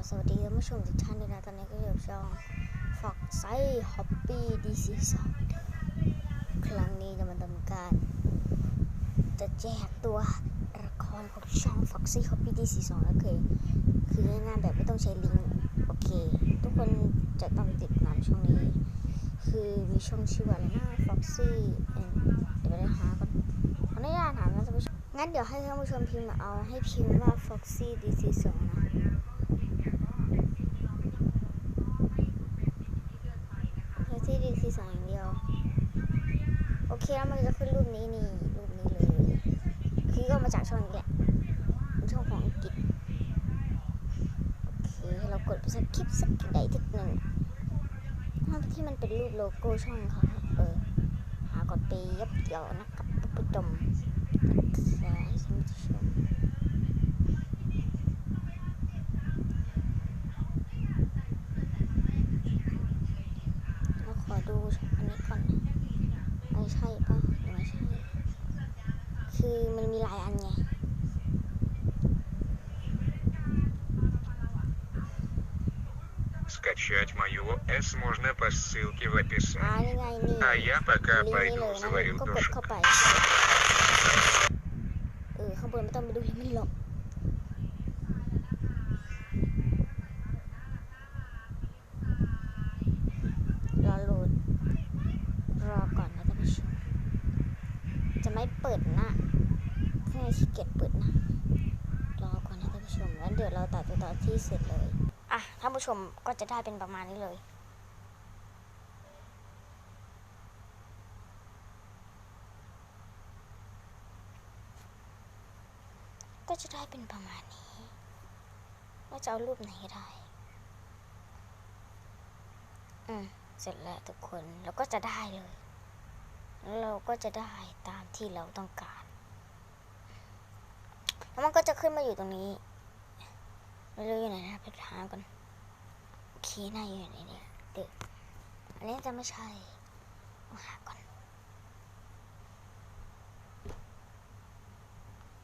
บสวัสดีท่านผู้ชมทุกท่านด้วยนะตอนนี้ก็อยู่ช่องฟ็อกไซฮอปปี้ดีซีสองครั้งนี้จะมาทำการ จะแจกตัวละครของช่อง Foxy Hobby DC 2แล้วเคยคือง่ายๆแบบไม่ต้องใช้ลิงก์โอเค ทุกคนจะต้องติดตามช่องนี้ คือมีช่องชื่อว่าอะไรนะ Foxy เอ่เดี๋ยวไปหาก่อนขออนุญาตถามนะท่านผู้ชมงั้นเดี๋ยวให้ท่านผู้ชมพิมพ์มาเอาให้พิมพ์ว่า Foxy DC 2 นะ ที่ดีซีสองอย่างเดียว โอเคแล้วมันจะขึ้นรูปนี้นี่รูปนี้เลยคือก็มาจากช่องนี้แหละช่องของอังกฤษโอเคเรากดไปสักคลิปสักใดทิศหนึ่งที่มันเป็นรูปโลโก้ช่องเขาเออหากดไปยับเดียวนะครับท่านผู้ชมนะครับท่านผู้ชมเราขอ ดูอันนี้ก่อนนะไม่ใช่ปะหรือไม่ใช่ คือมันมีหลายอันไง Скачать мою ОС можно по ссылке в อ่า описании. นี่ไงนี่ А я пока ลิงก์นี้ пойду เลยนะ заварю ก็กด душ. เข้าไป เออ ข้างบนไม่ต้องไปดูลิงก์มันหรอก ดหน้าเพื่อขี้เกียจเปิดน้ารอก่อนนะท่านผู้ชมแล้วเดี๋ยวเราตัดตัวต่อที่เสร็จเลยอะท่านผู้ชมก็จะได้เป็นประมาณนี้เลยก็จะได้เป็นประมาณนี้ ว่าจะเอารูปไหนได้ อืม เสร็จแล้วทุกคนเราก็จะได้เลย เราก็จะได้ตามที่เราต้องการ แล้วมันก็จะขึ้นมาอยู่ตรงนี้ไม่รู้อยู่ไหนนะไปหาก่อนโอเคน่าอยู่ในเนี้เด็กอันนี้จะไม่ใช่ต้องหาก่อน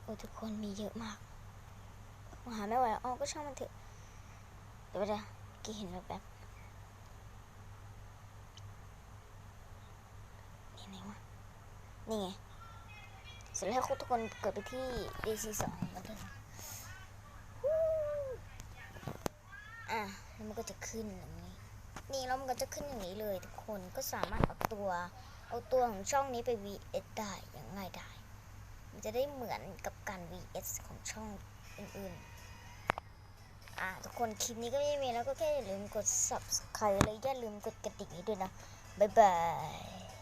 โอ้ทุกคนมีเยอะมากหาไม่ไหวแล้วอ๋อก็ช่างมันเถอะเดี๋ยวไปเดี๋ยวกี่เห็นแบบแบบนี่ไหนวะ นี่ไงเสร็จแล้วทุกคนเกิดไปที่ DC สองกันเถอะอะแล้วมันก็จะขึ้นอย่างนี้ นี่แล้วมันก็จะขึ้นอย่างนี้เลย ทุกคนก็สามารถเอาตัวเอาตัวของช่องนี้ไป VS ได้อย่างง่ายดายมันจะได้เหมือนกับการ VS ของช่องอื่นๆ อะทุกคนคลิปนี้ก็ไม่มีแล้วก็แค่อย่าลืมกด subscribe เลยอย่าลืมกดกระดิ่งให้ด้วยนะ บ๊ายบาย